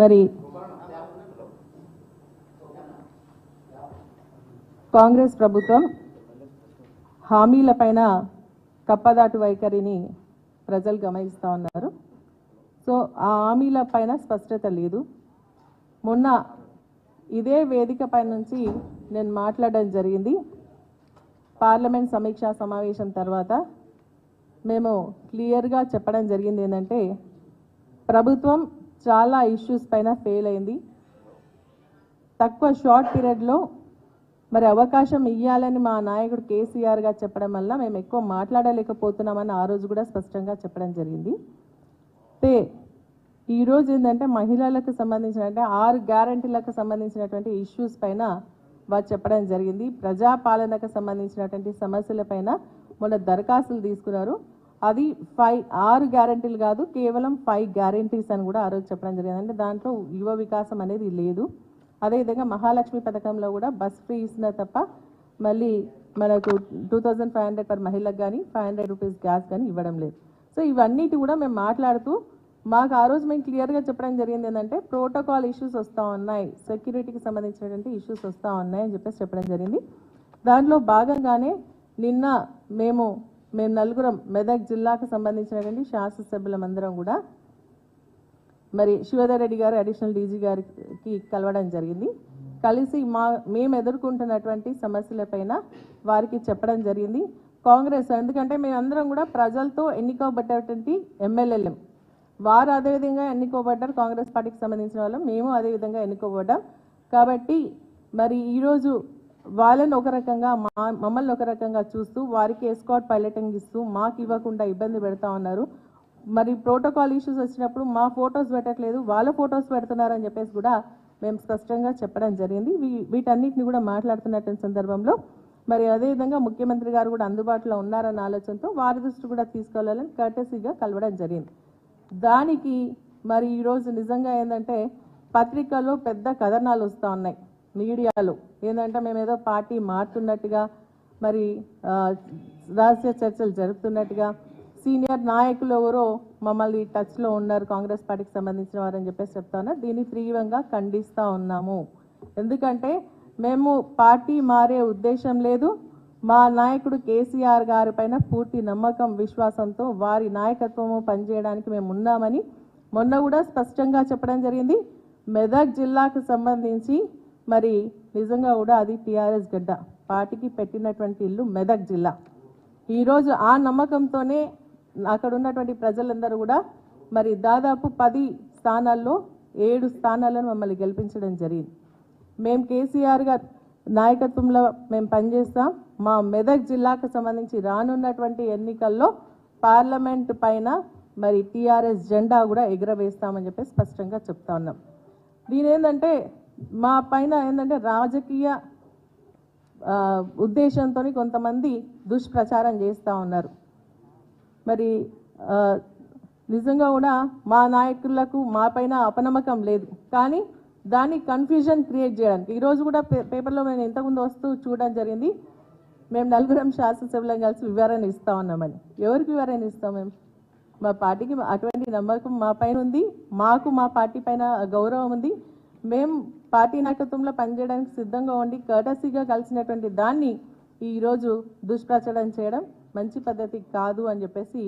మరి కాంగ్రెస్ ప్రభుత్వం హామీలపైన కప్పదాటు వైఖరిని ప్రజలు గమనిస్తూ ఉన్నారు. సో ఆ హామీల పైన స్పష్టత లేదు. మొన్న ఇదే వేదిక పై నుంచి నేను మాట్లాడడం జరిగింది. పార్లమెంట్ సమీక్షా సమావేశం తర్వాత మేము క్లియర్గా చెప్పడం జరిగింది ఏంటంటే ప్రభుత్వం చాలా ఇష్యూస్ పైన ఫెయిల్ అయింది. తక్కువ షార్ట్ పీరియడ్లో మరి అవకాశం ఇవ్వాలని మా నాయకుడు కేసీఆర్ గారు చెప్పడం వల్ల మేము ఎక్కువ మాట్లాడలేకపోతున్నామని ఆ రోజు కూడా స్పష్టంగా చెప్పడం జరిగింది. తే ఈరోజు ఏంటంటే మహిళలకు సంబంధించిన అంటే ఆరు గ్యారంటీలకు సంబంధించినటువంటి ఇష్యూస్ పైన వారు చెప్పడం జరిగింది. ప్రజాపాలనకు సంబంధించినటువంటి సమస్యల పైన మొన్న దరఖాస్తులు తీసుకున్నారు. అది ఫైవ్ ఆరు గ్యారంటీలు కాదు కేవలం ఫైవ్ గ్యారంటీస్ అని కూడా ఆ రోజు చెప్పడం జరిగింది. అంటే దాంట్లో యువ వికాసం అనేది లేదు. అదేవిధంగా మహాలక్ష్మి పథకంలో కూడా బస్ ఫ్రీ ఇస్తున్నారు తప్ప మళ్ళీ మనకు two thousand five hundred per మహిళకు కానీ ఫైవ్ హండ్రెడ్ రూపీస్ గ్యాస్ కానీ ఇవ్వడం లేదు. సో ఇవన్నిటి కూడా మేము మాట్లాడుతూ మాకు ఆ రోజు మేము క్లియర్గా చెప్పడం జరిగింది ఏంటంటే ప్రోటోకాల్ ఇష్యూస్ వస్తూ ఉన్నాయి సెక్యూరిటీకి సంబంధించినటువంటి ఇష్యూస్ వస్తూ ఉన్నాయి అని చెప్పేసి చెప్పడం జరిగింది. దాంట్లో భాగంగానే నిన్న మేము మేము నలుగురం మెదక్ జిల్లాకు సంబంధించినటువంటి శాసనసభ్యులం అందరం కూడా మరి శివధర్ రెడ్డి గారు అడిషనల్ డీజీ గారికి కలవడం జరిగింది. కలిసి మా మేము ఎదుర్కొంటున్నటువంటి సమస్యలపైన వారికి చెప్పడం జరిగింది. కాంగ్రెస్ ఎందుకంటే మేమందరం కూడా ప్రజలతో ఎన్నుకోబడ్డటువంటి ఎమ్మెల్యేలం. వారు అదేవిధంగా ఎన్నుకోబడ్డారు కాంగ్రెస్ పార్టీకి సంబంధించిన వాళ్ళం. మేము అదేవిధంగా ఎన్నుకోబడ్డాం. కాబట్టి మరి ఈరోజు వాళ్ళని ఒక రకంగా మా మమ్మల్ని ఒక రకంగా చూస్తూ వారికి ఎస్కాట్ పైలటింగ్ ఇస్తూ మాకు ఇవ్వకుండా ఇబ్బంది పెడతా ఉన్నారు. మరి ప్రోటోకాల్ ఇష్యూస్ వచ్చినప్పుడు మా ఫొటోస్ పెట్టట్లేదు వాళ్ళ ఫొటోస్ పెడుతున్నారని చెప్పేసి కూడా మేము స్పష్టంగా చెప్పడం జరిగింది. వీ- వీటన్నిటిని కూడా మాట్లాడుతున్నటువంటి సందర్భంలో. మరి అదేవిధంగా ముఖ్యమంత్రి గారు కూడా అందుబాటులో ఉన్నారన్న ఆలోచనతో వారి దృష్టి కూడా తీసుకెళ్ళాలని కర్టసీగా కలవడం జరిగింది. దానికి మరి ఈరోజు నిజంగా ఏంటంటే పత్రికల్లో పెద్ద కథనాలు వస్తూ ఉన్నాయి. మీడియాలో. ఏంటంటే మేము ఏదో పార్టీ మారుతున్నట్టుగా మరి రహస్య చర్చలు జరుపుతున్నట్టుగా సీనియర్ నాయకులు ఎవరో మమ్మల్ని టచ్లో ఉన్నారు కాంగ్రెస్ పార్టీకి సంబంధించిన వారని చెప్పేసి చెప్తా దీన్ని తీవ్రంగా ఖండిస్తూ ఉన్నాము. ఎందుకంటే మేము పార్టీ మారే ఉద్దేశం లేదు. మా నాయకుడు కేసీఆర్ గారి పైన పూర్తి నమ్మకం విశ్వాసంతో వారి నాయకత్వము పనిచేయడానికి మేము ఉన్నామని మొన్న కూడా స్పష్టంగా చెప్పడం జరిగింది. మెదక్ జిల్లాకు సంబంధించి మరి నిజంగా కూడా అది టీఆర్ఎస్ గడ్డ. పార్టీకి పెట్టినటువంటి ఇల్లు మెదక్ జిల్లా. ఈరోజు ఆ నమ్మకంతోనే అక్కడ ఉన్నటువంటి ప్రజలందరూ కూడా మరి దాదాపు పది స్థానాల్లో ఏడు స్థానాలను మమ్మల్ని గెలిపించడం జరిగింది. మేము కేసీఆర్ గారు నాయకత్వంలో మేము పనిచేస్తాం. మా మెదక్ జిల్లాకు సంబంధించి రానున్నటువంటి ఎన్నికల్లో పార్లమెంట్ పైన మరి టీఆర్ఎస్ జెండా కూడా ఎగురవేస్తామని చెప్పి స్పష్టంగా చెప్తా ఉన్నాం. దీని ఏంటంటే మా పైన ఏంటంటే రాజకీయ ఉద్దేశంతో కొంతమంది దుష్ప్రచారం చేస్తూ ఉన్నారు. మరి నిజంగా కూడా మా నాయకులకు మా పైన అపనమ్మకం లేదు. కానీ దాన్ని కన్ఫ్యూజన్ క్రియేట్ చేయడానికి. ఈరోజు కూడా పే పేపర్లో నేను ఇంతకుముందు వస్తూ చూడడం జరిగింది. మేము నలుగురం శాసనసభ్యులం కలిసి వివరణ ఇస్తా ఉన్నామని. ఎవరికి వివరణ ఇస్తాం మేము? మా పార్టీకి అటువంటి నమ్మకం మా పైన ఉంది. మాకు మా పార్టీ పైన గౌరవం ఉంది. మేము పార్టీ నాయకత్వంలో పనిచేయడానికి సిద్ధంగా ఉండి కర్టసీగా కలిసినటువంటి దాన్ని ఈరోజు దుష్ప్రచారం చేయడం మంచి పద్ధతి కాదు అని చెప్పేసి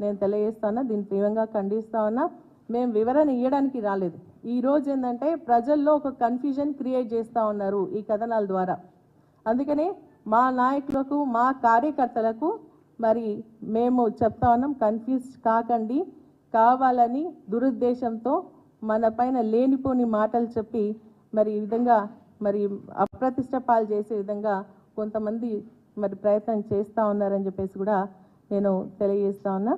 నేను తెలియజేస్తా ఉన్నా దీన్ని తీవ్రంగా ఖండిస్తా ఉన్నా. మేము వివరణ ఇవ్వడానికి రాలేదు. ఈ రోజు ఏంటంటే ప్రజల్లో ఒక కన్ఫ్యూజన్ క్రియేట్ చేస్తూ ఉన్నారు ఈ కథనాల ద్వారా. అందుకనే మా నాయకులకు మా కార్యకర్తలకు మరి మేము చెప్తా ఉన్నాం కన్ఫ్యూజ్ కాకండి. కావాలని దురుద్దేశంతో మన పైన లేనిపోని మాటలు చెప్పి మరి ఈ విధంగా మరి అప్రతిష్ట పాలు చేసే విధంగా కొంతమంది మరి ప్రయత్నం చేస్తూ ఉన్నారని చెప్పేసి కూడా నేను తెలియజేస్తా ఉన్నా.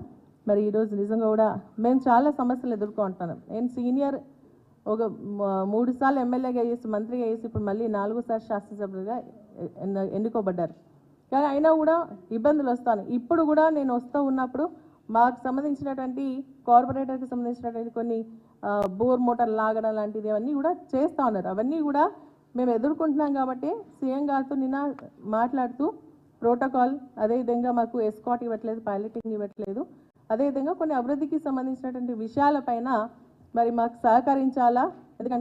మరి ఈరోజు నిజంగా కూడా మేము చాలా సమస్యలు ఎదుర్కొంటున్నాం. నేను సీనియర్ ఒక మూడు సార్లు ఎమ్మెల్యేగా చేసి మంత్రిగా చేసి ఇప్పుడు మళ్ళీ నాలుగోసారి శాసనసభ్యులుగా ఎన్నుకోబడ్డారు. కానీ అయినా కూడా ఇబ్బందులు వస్తాను. ఇప్పుడు కూడా నేను వస్తూ ఉన్నప్పుడు మాకు సంబంధించినటువంటి కార్పొరేటర్కి సంబంధించినటువంటి కొన్ని బోర్ మోటార్ లాగడం లాంటిది అవన్నీ కూడా చేస్తూ ఉన్నారు. అవన్నీ కూడా మేము ఎదుర్కొంటున్నాం కాబట్టి సీఎం గారితో నిన్న మాట్లాడుతూ ప్రోటోకాల్ అదేవిధంగా మాకు ఎస్కాట్ ఇవ్వట్లేదు పైలటింగ్ ఇవ్వట్లేదు. అదేవిధంగా కొన్ని అభివృద్ధికి సంబంధించినటువంటి విషయాలపైన మరి మాకు సహకరించాలా? ఎందుకంటే